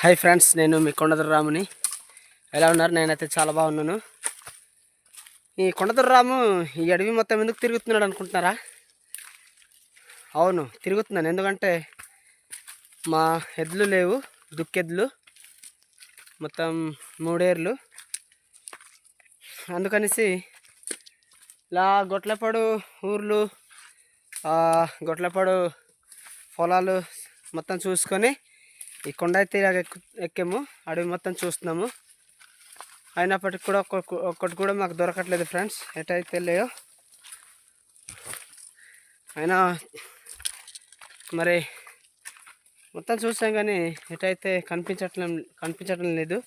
Hi friends నేను మీ కొండదుర్రాముని. ఎలా ఉన్నారు? నేనైతే చాలా బాగున్నాను. ఈ కొండదుర్రాము ఈ అడవి మొత్తం ఎందుకు తిరుగుతున్నాడు అనుకుంటున్నారా? అవును తిరుగుతున్నాను. ఎందుకంటే మా ఎద్లు లేవు దుక్కెద్దులు. మొత్తం మూడేర్లు. అందుకనేసి ఇలా గొట్లపాడు ఊర్లు గొట్లపాడు పొలాలు మొత్తం చూసుకొని ఈ కొండ అయితే ఎక్కాము. అడవి మొత్తం చూస్తున్నాము. అయినప్పటికి కూడా ఒక్కొక్క ఒక్కటి కూడా మాకు దొరకట్లేదు ఫ్రెండ్స్. ఎటైతే లేయో అయినా మరి మొత్తం చూసాం కానీ ఎటైతే కనిపించట్లేం కనిపించటం లేదు.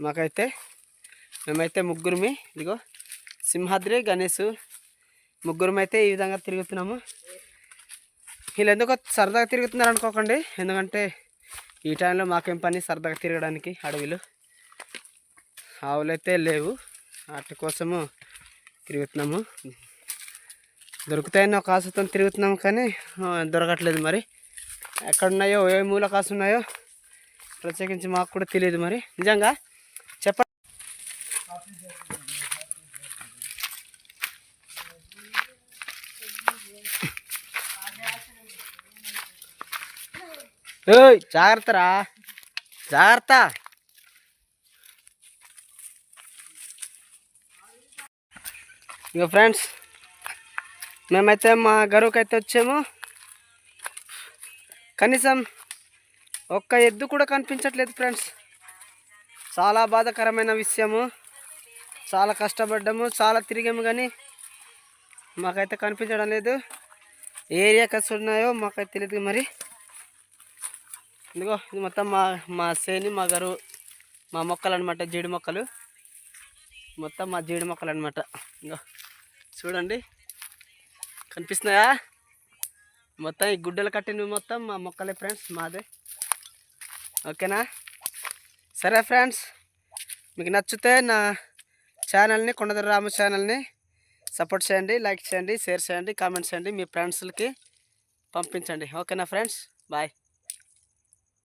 మాకైతే మేమైతే ముగ్గురమి. ఇదిగో సింహాద్రి గణేష్ ముగ్గురమైతే ఈ విధంగా తిరుగుతున్నాము. వీళ్ళు ఎందుకో సరదాగా తిరుగుతున్నారు అనుకోకండి. ఎందుకంటే ఈ టైంలో మాకేం పని సరదాగా తిరగడానికి అడవిలో. ఆవులైతే లేవు. వాటి కోసము తిరుగుతున్నాము. దొరుకుతాయని ఒక ఆశతో తిరుగుతున్నాము కానీ దొరకట్లేదు మరి. ఎక్కడున్నాయో ఏ మూల కాసు ఉన్నాయో ప్రత్యేకించి మాకు కూడా తెలియదు మరి. నిజంగా చెప్ప ఏయ్ జాగ్రత్త రా జాగ్రత్త. ఇక ఫ్రెండ్స్ మేమైతే మా గరువుకి అయితే వచ్చాము. కనీసం ఒక్క ఎద్దు కూడా కనిపించట్లేదు ఫ్రెండ్స్. చాలా బాధాకరమైన విషయము. చాలా కష్టపడ్డాము చాలా తిరిగాము కానీ మాకైతే కనిపించడం లేదు. ఏరియా కసి ఉన్నాయో మాకైతే తెలియదు మరి. ఇదిగో ఇది మొత్తం మా మా సేని మా గారు మా మొక్కలు అనమాట జీడి మొక్కలు. మొత్తం మా జీడి మొక్కలు అనమాట ఇగో చూడండి. కనిపిస్తున్నాయా? మొత్తం ఈ గుడ్డలు కట్టినవి మొత్తం మా మొక్కలే ఫ్రెండ్స్ మాదే. ఓకేనా? సరే ఫ్రెండ్స్ మీకు నచ్చితే నా ఛానల్ని కొండదర రాము ఛానల్ని సపోర్ట్ చేయండి లైక్ చేయండి షేర్ చేయండి కామెంట్ చేయండి మీ ఫ్రెండ్స్లకి పంపించండి. ఓకేనా ఫ్రెండ్స్? బాయ్.